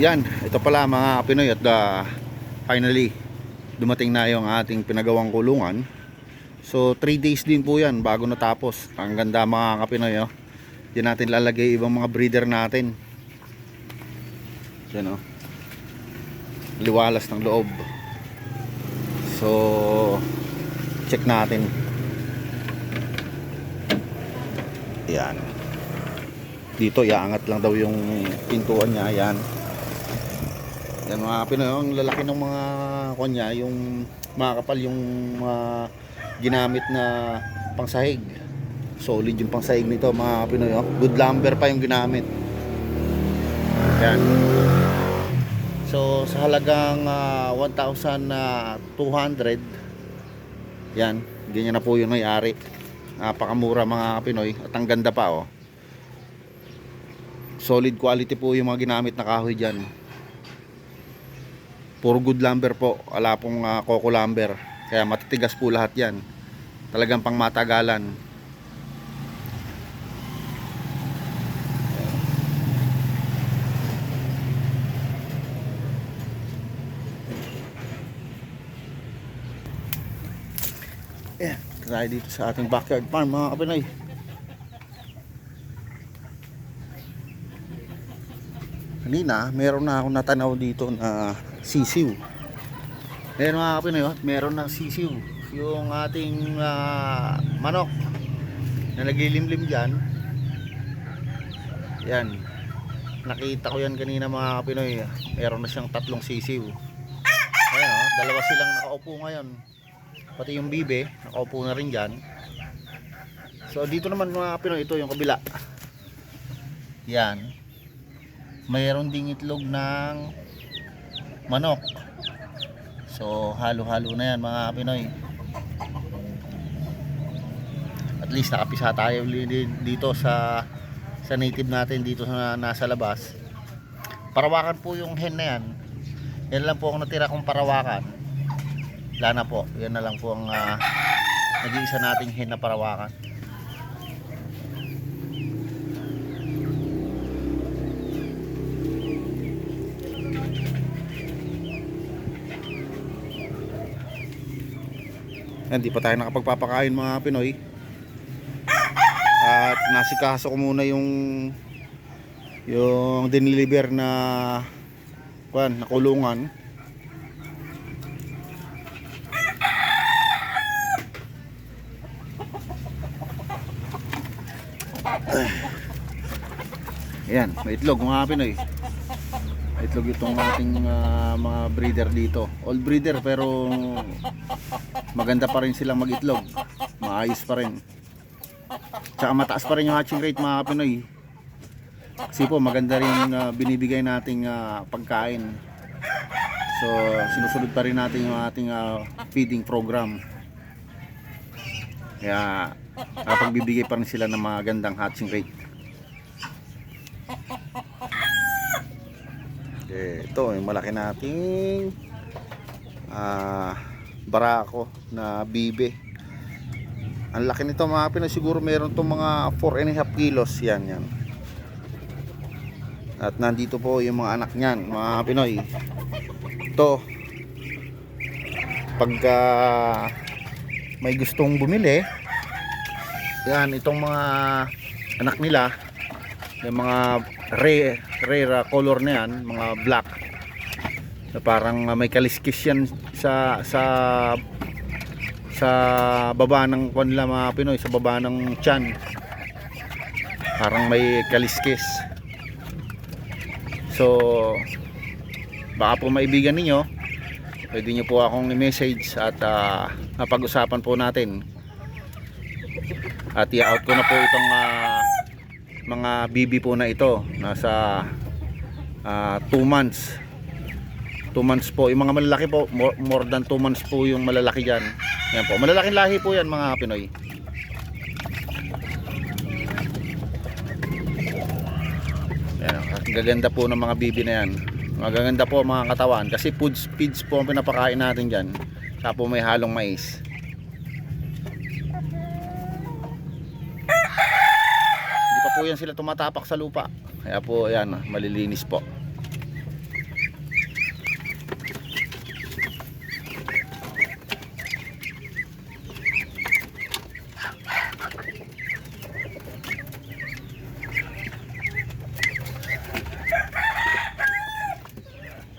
Yan, ito pala mga Pinoy at uh, finally dumating na yung ating pinagawang kulungan. So 3 days din po yan bago natapos. Ang ganda mga kapinoy oh. Diyan natin lalagay ibang mga breeder natin. Yan oh. Liwalas ng loob. So check natin. Yan. Dito iaangat lang daw yung pintuan niya. Yan. Yan mga Pinoy, oh. ang lalaki ng mga kanya, yung mga kapal yung mga ginamit na pangsahig. Solid yung pangsahig nito mga Pinoy. Oh. Good lumber pa yung ginamit. Yan. So sa halagang ah, 1,200 yan, ganyan na po yung may-ari. Napakamura mga Pinoy at ang ganda pa oh. Solid quality po yung mga ginamit na kahoy diyan. Puro good lumber po, wala pong ah, coco lumber. Kaya matitigas po lahat 'yan. Talagang pang matagalan. Eh, tayo dito sa ating backyard farm mga kapinay. Kanina, meron na akong natanaw dito na sisiw. Ayan mga kapinay, oh, meron ng sisiw. Yung ating ah, manok na naglilimlim dyan. Yan. Nakita ko yan kanina mga kapinoy. Meron na siyang tatlong sisiw. Ayan oh, dalawa silang nakaupo ngayon. Pati yung bibe, nakaupo na rin dyan. So dito naman mga kapinoy, ito yung kabila. Yan. Mayroon ding itlog ng manok. So halo-halo na yan mga Pinoy. At least nakapisa tayo dito sa sa native natin dito sa nasa labas. Parawakan po yung hen na yan. Yan lang po ang natira kong parawakan. Wala na po. Yan na lang po ang ah, nag-iisa nating hen na parawakan. Yan, pa tayo nakapagpapakain mga Pinoy. At nasikaso ko muna yung yung diniliver na kwan, na kulungan. Ayan, may itlog mga Pinoy. Itlog itong ating ah, mga breeder dito. All breeder pero maganda pa rin silang mag-itlog. Maayos pa rin. Tsaka mataas pa rin yung hatching rate mga Pinoy. Kasi po maganda rin ah, binibigay nating ah, pagkain. So sinusunod pa rin natin yung ating ah, feeding program. Kaya pagbibigay pa rin sila ng magandang hatching rate. Okay, ito yung malaki nating ah barako na bibe. Ang laki nito mga Pinoy, siguro meron tong mga 4 and a half kilos yan yan. At nandito po yung mga anak niyan, mga Pinoy. Ito, pagka may gustong bumili, yan, itong mga anak nila, yung mga rare, rare color na yan, mga black, na parang uh, may kaliskis yan sa sa sa baba ng kwan nila mga Pinoy sa baba ng tiyan. Parang may kaliskis. So baka po maibigan ninyo pwede nyo po akong i-message at uh, napag-usapan po natin. At i-out ko na po itong ah, mga bibi po na ito. Nasa 2 months. 2 months po. Yung mga malalaki po more, more than 2 months po yung malalaki dyan. Yan po. Malalaking lahi po yan mga Pinoy. Yan gaganda po ng mga bibi na yan. Magaganda po mga katawan. Kasi foods feeds po ang pinapakain natin dyan. Saka may halong mais po yan sila tumatapak sa lupa. Kaya po yan, malilinis po.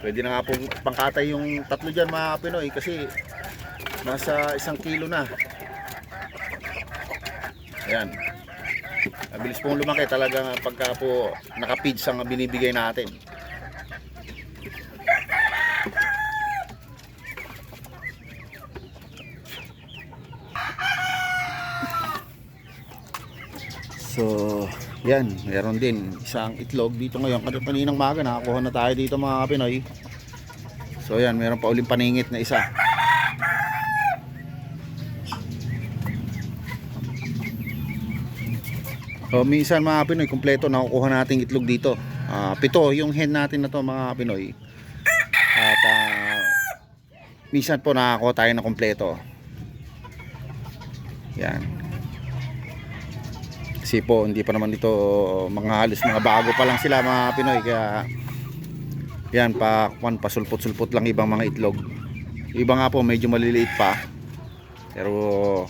Pwede na nga pong pangkatay yung tatlo dyan mga Pinoy kasi nasa isang kilo na. Ayan. Mabilis pong lumaki talaga pagka po naka-feeds ang binibigay natin. So, yan, meron din isang itlog dito ngayon. Kasi kaninang maga nakakuha na tayo dito mga Pinoy. So, yan, meron pa uling paningit na isa. So, minsan mga Pinoy, kumpleto nakukuha nating itlog dito. Ah, pito yung hen natin na to mga Pinoy. At ah, minsan po nakakuha tayo ng kumpleto. Yan. Kasi po hindi pa naman ito mga halos mga bago pa lang sila mga Pinoy kaya yan pa kwan pasulpot-sulpot lang ibang mga itlog. Iba nga po medyo maliliit pa. Pero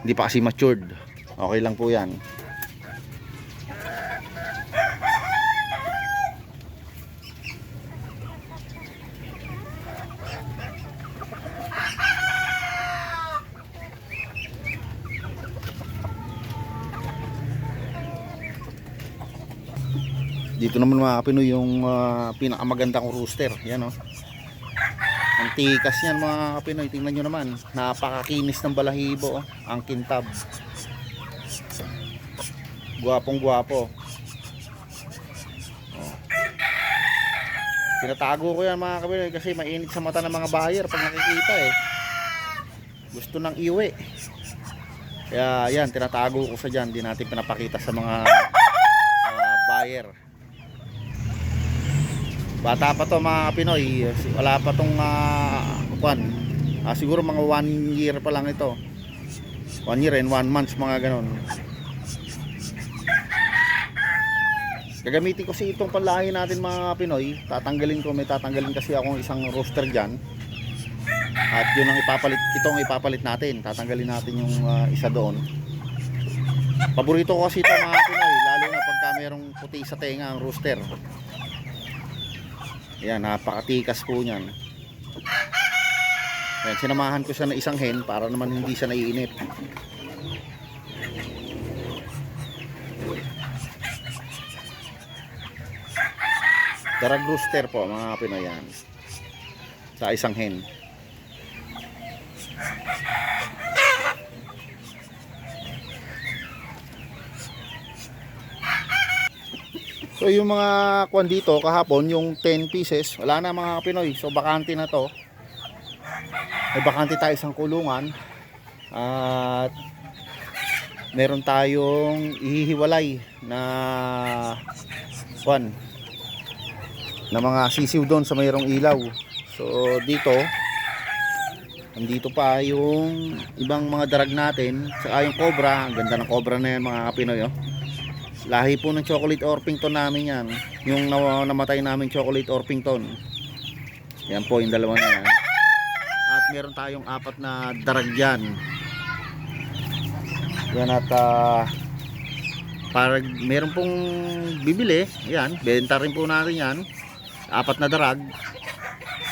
hindi pa kasi matured. Okay lang po 'yan. Dito naman mga Pinoy yung ah, pinakamaganda rooster. Yan oh. Ang yan mga Pinoy. Tingnan nyo naman. Napakakinis ng balahibo. Oh. Ang kintab. Guwapong guwapo. Oh. Pinatago ko yan mga Pinoy kasi mainit sa mata ng mga buyer pag nakikita eh. Gusto nang iwi. Kaya yan, tinatago ko sa dyan. Di natin pinapakita sa mga ah, buyer. Bata pa to mga Pinoy. Wala pa tong uh, kwan. Ah, siguro mga one year pa lang ito. One year and one month mga ganon. Gagamitin ko si itong panlahi natin mga Pinoy. Tatanggalin ko, may tatanggalin kasi akong isang roster dyan. At yun ang ipapalit, itong ipapalit natin. Tatanggalin natin yung ah, isa doon. Paborito ko kasi ito mga Pinoy, lalo na pagka mayroong puti sa tenga ang rooster. Yan, napakatikas po niyan. Yan, sinamahan ko siya ng isang hen para naman hindi siya naiinip. Darag rooster po mga Pinoy yan. Sa isang hen. So yung mga kwan dito kahapon, yung 10 pieces, wala na mga Pinoy. So bakante na to. May bakante tayo isang kulungan. At meron tayong ihihiwalay na kwan na mga sisiw doon sa mayroong ilaw. So dito andito pa yung ibang mga darag natin saka yung cobra, ang ganda ng cobra na yan mga Pinoy oh. Lahi po ng chocolate Orpington namin yan. Yung na namatay namin chocolate Orpington. Yan po yung dalawa na. At meron tayong apat na darag dyan. Yan at uh, para meron pong bibili. Yan, benta rin po natin yan. Apat na darag.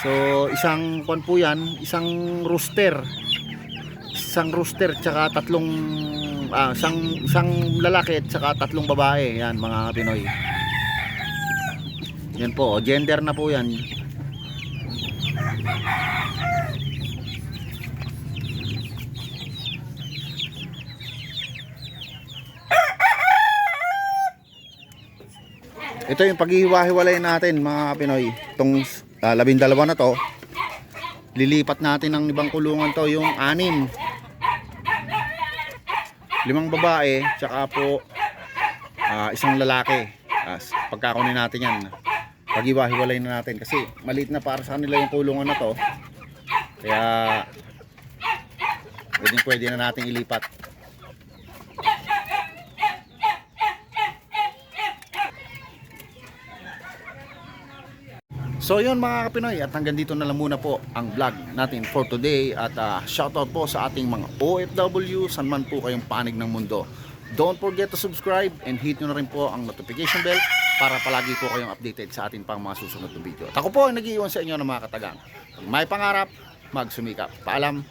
So isang kwan po yan, isang rooster. Isang rooster tsaka tatlong ah, isang, isang lalaki at saka tatlong babae. Yan mga Pinoy. Yan po gender na po yan. Ito yung paghihiwa-hiwalay natin mga Pinoy. Itong uh, labindalawa na to. Lilipat natin ng ibang kulungan to yung anim limang babae tsaka po ah, isang lalaki. Uh, pagkakunin natin yan. Paghiwa-hiwalay na natin kasi maliit na para sa kanila yung kulungan na to. Kaya pwede na natin ilipat So yun mga Pinoy at hanggang dito na lang muna po ang vlog natin for today at uh, shoutout po sa ating mga OFW saan man po kayong panig ng mundo. Don't forget to subscribe and hit nyo na rin po ang notification bell para palagi po kayong updated sa atin pang mga susunod na video. At ako po ang nag-iiwan sa inyo ng mga katagang. May pangarap, magsumikap. Paalam,